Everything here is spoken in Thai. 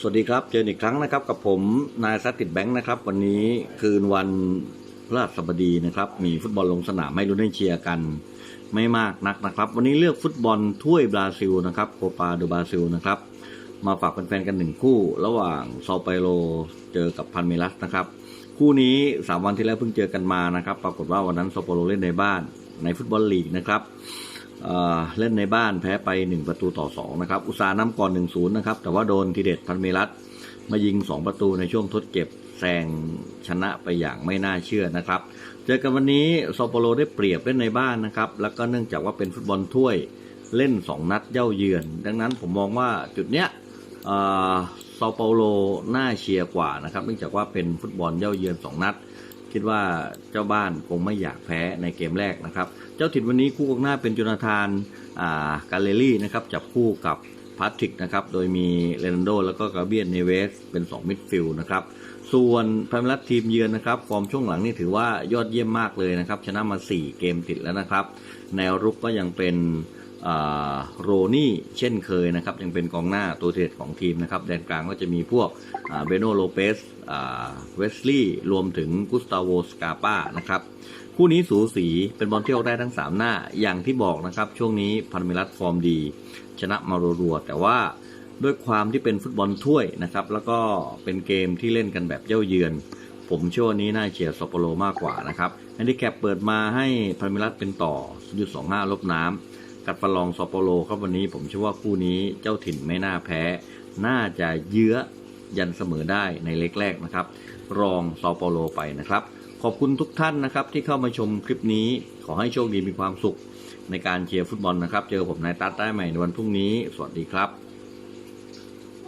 สวัสดีครับ เจออีกครั้งนะครับ กับผมนายซัตติดแบงค์นะครับ วันนี้คืนวันพฤหัสบดีนะครับ มีฟุตบอลลงสนามให้ลุ้นให้เชียร์กัน ไม่มากนักนะครับ วันนี้เลือกฟุตบอลถ้วยบราซิลนะครับโคปาดูบราซิลนะครับ มาฝากแฟนๆกันหนึ่งคู่ ระหว่างซาเปโลเจอกับพันเมลัสนะครับ คู่นี้ 3 วันที่แล้วเพิ่งเจอกันมานะครับ ปรากฏว่าวันนั้นซาเปโลเล่นในบ้านในฟุตบอลลีกนะครับ เล่นในบ้านแพ้ไป 1 ประตูต่อ 2 นะครับ อุตสาห์นำก่อน 1-0 นะครับ แต่ว่าโดนทีเด็ดพันเมรัตมายิง 2 ประตูในช่วงทดเก็บแซงชนะไปอย่างไม่น่าเชื่อนะครับ เจอกันวันนี้ซาโปโลได้เปรียบเล่นในบ้านนะครับ แล้วก็เนื่องจากว่าเป็นฟุตบอลถ้วยเล่น 2 นัดเย่าเยือน ดังนั้นผมมองว่าจุดเนี้ยเอ่อซาโปโลน่าเชียร์กว่านะครับเนื่องจากว่าเป็นฟุตบอลเย่าเยือน 2 นัด คิดว่าเจ้าบ้านคงไม่อยากแพ้ในเกมแรกนะครับ เจ้าถิ่นวันนี้คู่กองหน้าเป็นโจนาธานกาเลลี่นะครับจับคู่กับพาทริกนะครับโดยมีเลนันโด แล้วก็กาเบียนเนเวสเป็น 2 มิดฟิลด์นะครับส่วนพามิลัสทีมเยือนนะครับฟอร์มช่วงหลังนี่ถือว่ายอดเยี่ยมมากเลยนะครับ ชนะมา 4 เกมติดแล้วนะครับ แนวรุกก็ยังเป็น โรนี่เช่นเคยนะครับ ยังเป็นกองหน้าตัวเด็ดของทีมนะครับ แดนกลางก็จะมีพวกเบโนโลเปสเวสลีย์รวมถึงกุสตาโวสกาปานะครับ คู่นี้สูสีเป็นบอลที่ออกได้ทั้ง 3 หน้าอย่างที่บอกนะครับ ช่วงนี้พันมิรัตฟอร์มดี ชนะมารัวๆแต่ว่าด้วยความที่เป็นฟุตบอลถ้วยนะครับ แล้วก็เป็นเกมที่เล่นกันแบบเย่าเยือน ผมเชื่อว่านี้น่าเชียร์ซอปโปโลมากกว่านะครับแฮนดิแคปเปิดมาให้พันมิรัตเป็นต่อยุดสองห้าลบน้ำ กัดประลองซอปโปโลครับวันนี้ผมเชื่อว่าคู่นี้เจ้าถิ่นไม่น่าแพ้ น่าจะเยื้อยันเสมอได้ในเล็กแรกนะครับ รองซอปโปโลไปนะครับ ขอบคุณทุกท่านนะครับที่เข้ามาชมคลิปนี้ ขอให้โชคดีมีความสุขในการเชียร์ฟุตบอลนะครับ เจอผมนายตั๊ดได้ใหม่ในวันพรุ่งนี้ สวัสดีครับ